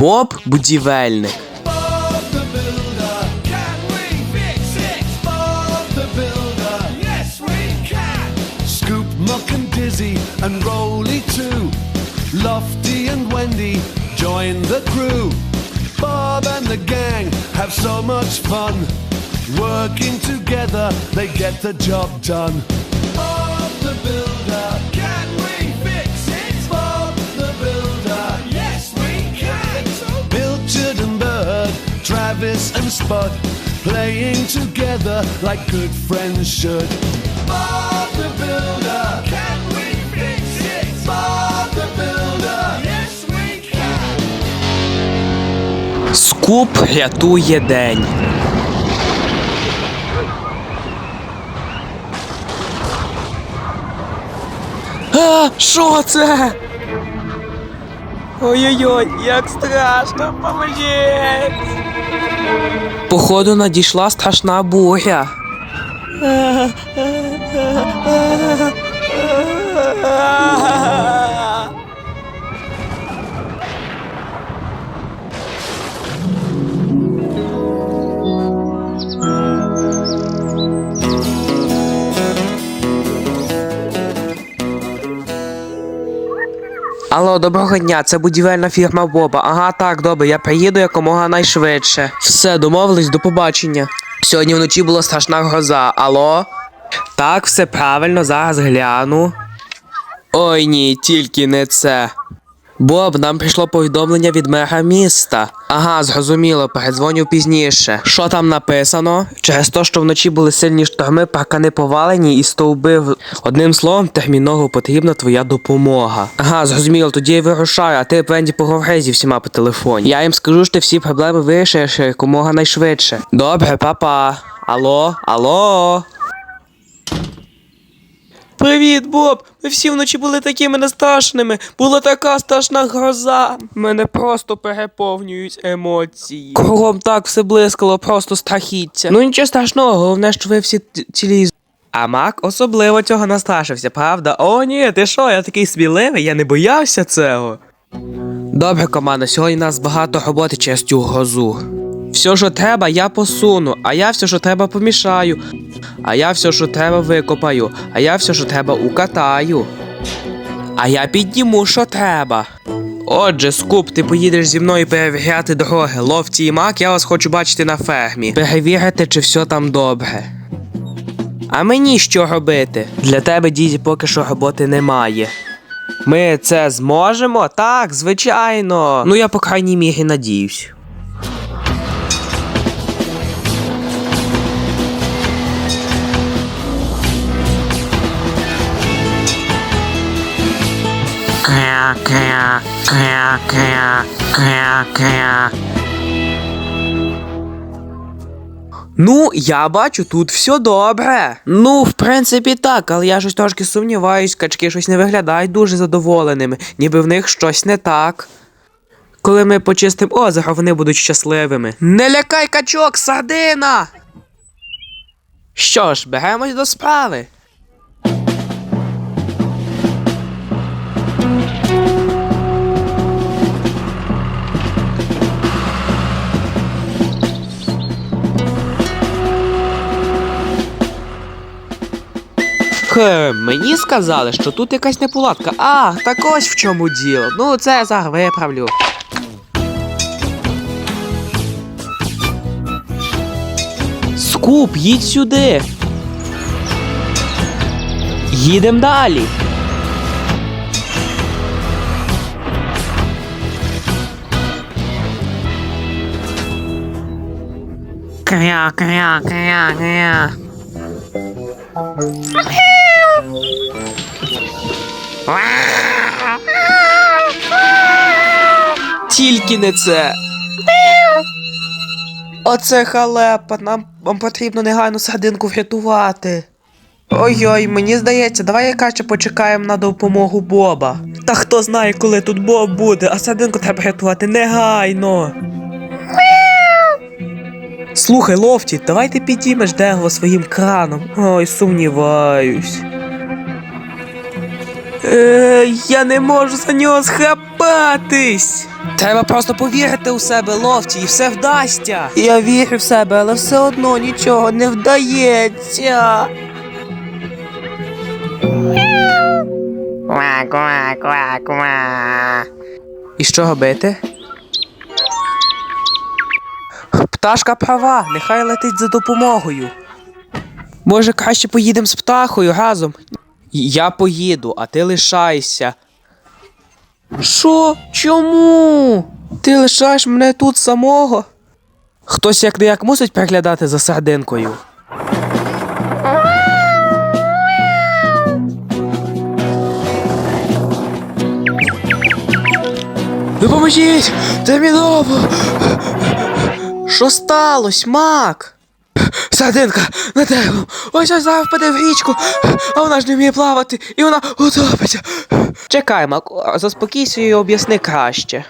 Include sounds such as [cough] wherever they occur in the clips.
Боб будівельник. Bob the Builder. Can we fix it? Bob the Builder. Yes, we can. Scoop, Muck and Dizzy and Rolly too. Lofty and Wendy join the crew. Bob and the gang have so much fun. Working together, they get the job done. Travis and Spud, playing together like good friends should. Bob the Builder. Can we fix it? Bob the Builder. Yes, we can. Скуп рятує день. А, що це? Ой-ой-ой, як страшно, поможіть! Походу надійшла страшна буря. [laughs] Доброго дня, це будівельна фірма Боба. Ага, так, добре, я приїду якомога найшвидше. Все, домовились, до побачення. Сьогодні вночі була страшна гроза. Алло? Так, все правильно, зараз гляну. Ой ні, тільки не це. Боб, нам прийшло повідомлення від мера міста. Ага, зрозуміло, передзвоню пізніше. Що там написано? Через те, що вночі були сильні шторми, паркани повалені і стовби. Одним словом, терміново потрібна твоя допомога. Ага, зрозуміло, тоді я вирушаю, а ти Венді поговори зі всіма по телефоні. Я їм скажу, що ти всі проблеми вирішиш якомога найшвидше. Добре, папа. Алло, алло. Привіт, Боб! Ми всі вночі були такими нестрашними. Була така страшна гроза. Мене просто переповнюють емоції. Кругом так все блискало, просто страхіття. Ну нічого страшного, головне, що ви всі цілі. А Мак особливо цього настрашився, правда? О, ні, ти що, я такий сміливий, я не боявся цього. Добре, команда, сьогодні у нас багато роботи через цю грозу. Все, що треба, я посуну, а я все, що треба, помішаю. А я все, що треба, викопаю, а я все, що треба, укатаю. А я підніму, що треба. Отже, Скуп, ти поїдеш зі мною перевіряти дороги. Ловці і мак, я вас хочу бачити на фермі. Перевірити, чи все там добре. А мені що робити? Для тебе, діді, поки що роботи немає. Ми це зможемо? Так, звичайно. Ну я по крайній мірі надіюсь. Кря, кря, кря, кря, кря. Ну, я бачу, тут все добре. Ну, в принципі, так, але я щось трошки сумніваюсь, качки щось не виглядають дуже задоволеними, ніби в них щось не так. Коли ми почистимо озеро, вони будуть щасливими. Не лякай качок, сардина! Що ж, беремось до справи. Хе, мені сказали, що тут якась неполадка. А, так ось в чому діло. Ну, це я зараз виправлю. Скуп, їдь сюди. Їдем далі. Кря, кря, кря, кря. Тільки не це. Оце халепа, нам, потрібно негайно сардинку врятувати. Ой-ой, мені здається, давай я краще почекаємо на допомогу Боба. Та хто знає, коли тут Боб буде, а сардинку треба рятувати негайно. Слухай, Лофті, давай ти підіймеш дерево своїм краном. Ой, сумніваюсь. Е, я не можу за нього схапатись. Треба просто повірити у себе, ловці, і все вдасться. Я вірю в себе, але все одно нічого не вдається. Ква, ква, ква, ква. І що робити? Пташка права, нехай летить за допомогою. Може, краще поїдемо з птахою разом. Я поїду, а ти лишайся. Що? Чому? Ти лишаєш мене тут самого? Хтось як не як мусить приглядати за сердинкою. Допоможіть! Терміново! Що сталося, Мак? Сардинка на дерево. Ось ось зараз впаде в річку, а вона ж не вміє плавати, і вона утопиться. Чекай, Мак, заспокійся і об'ясни краще.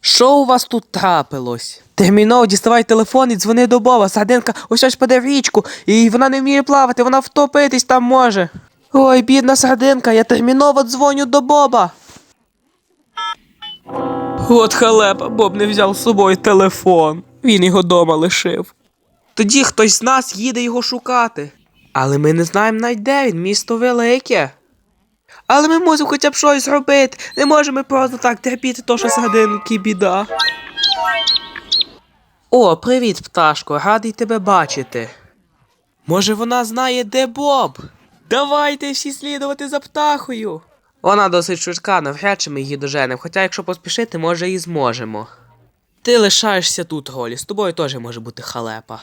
Що у вас тут трапилось? Терміново діставай телефон і дзвони до Боба. Сардинка ось ось впаде в річку, і вона не вміє плавати, вона втопитись там може. Ой, бідна сардинка, я терміново дзвоню до Боба. От халепа, Боб не взяв з собою телефон. Він його дома лишив. Тоді хтось з нас їде його шукати. Але ми не знаємо навіть де він, місто велике. Але ми мусимо хоча б щось зробити. Не можемо просто так терпіти то, що сардинки біда. О, привіт, пташко, радий тебе бачити. Може, вона знає, де Боб? Давайте всі слідувати за птахою. Вона досить швидка, навряд чи ми її доженемо, хоча якщо поспішити, може і зможемо. Ти лишаєшся тут, Голі, з тобою теж може бути халепа.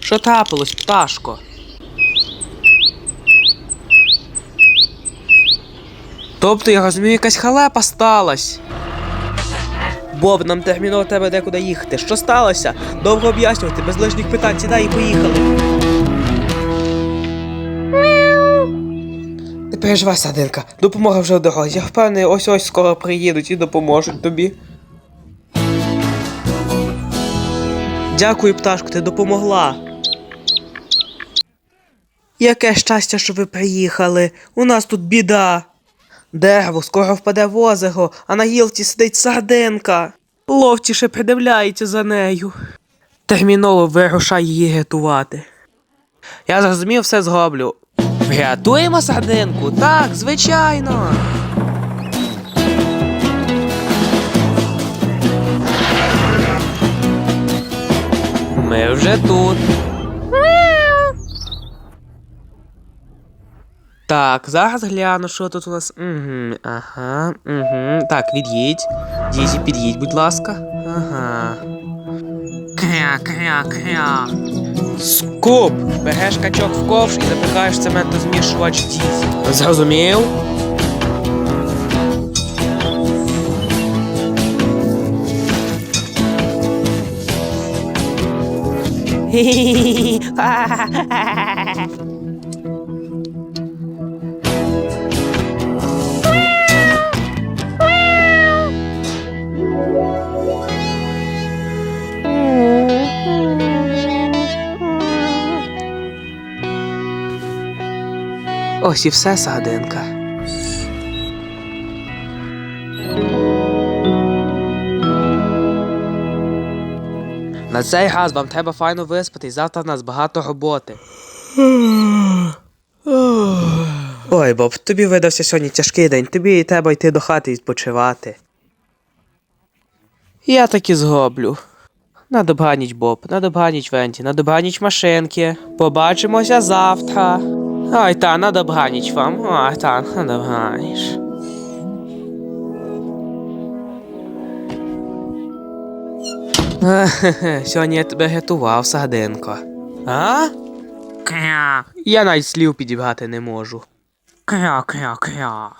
Що трапилось, пташко? Тобто, я розумію, якась халепа сталась. Боб, нам терміново треба декуди їхати. Що сталося? Довго об'яснювати, без лишніх питань, сідай і поїхали. Не переживай, Садинка, допомога вже в дорозі. Я впевнений, ось ось скоро приїдуть і допоможуть тобі. Дякую, пташко, ти допомогла. Яке щастя, що ви приїхали. У нас тут біда. Дерево скоро впаде в озеро, а на гілці сидить сардинка. Ловці ще придивляється за нею. Терміново вирушай її рятувати. Я зрозумів, все зроблю. Врятуємо сардинку? Так, звичайно. Ми вже тут. Так, зараз гляну, що тут у нас. Угу, ага, угу. Так, від'їдь. Дізі, під'їдь, будь ласка. Ага. Кря, кря, кря. Скуп! Береш качок в ковш і запихаєш цементозмішувач дізі. Зрозумів? Ось і все, садинка. На цей раз вам треба файно виспатись, завтра в нас багато роботи. Ой, Боб, тобі видався сьогодні тяжкий день, тобі треба йти до хати і відпочивати. Я так і зроблю. На добраніч, Боб, на добраніч, Венті, на добраніч машинки. Побачимося завтра. Ой, та, на добраніч вам. Ой, та, на добраніч. [laughs] Сьогодні я тебе гетував, Сардинко. А? Кря, Я навіть слів підібгати не можу. кря, кря, кря.